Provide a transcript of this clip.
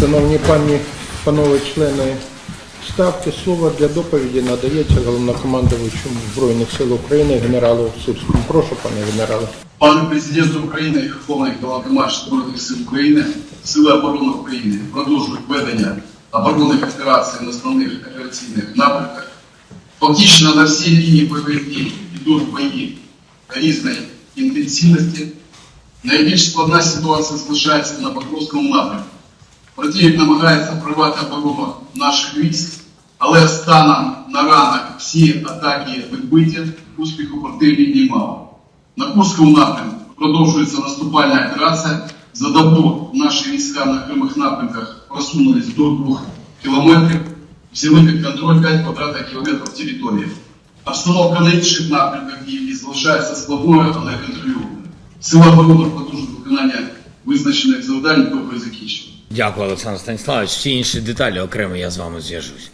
Шановні пані, панове члени ставки, слово для доповіді надається головнокомандувачу Збройних сил України генералу Сирському. Прошу, пане генерале. Пане президенту України, Верховний Головнокомандувач Збройних сил України, Сили оборони України продовжують ведення оборонних операцій на основних операційних напрямках. Фактично на всій лінії бойових дій йдуть бої різної інтенсивності. Найбільш складна ситуація залишається на Покровському напрямку. Противник намагається прорвати оборону наших військ, але станом на ранок всі атаки відбиті, успіху противників мало. На Курському напрямку продовжується наступальна операція. За добу наші війська на окремих напрямках просунулись до двох кілометрів, взяли під контроль 5 квадратних кілометрів території. Обстановка на інших напрямках дії залишається складною, але контрольованою. Сила оборони продовжує виконання визначених завдань, доки закінчено. Дякую, Олександр Станіславович. Всі інші деталі окремо я з вами зв'яжусь.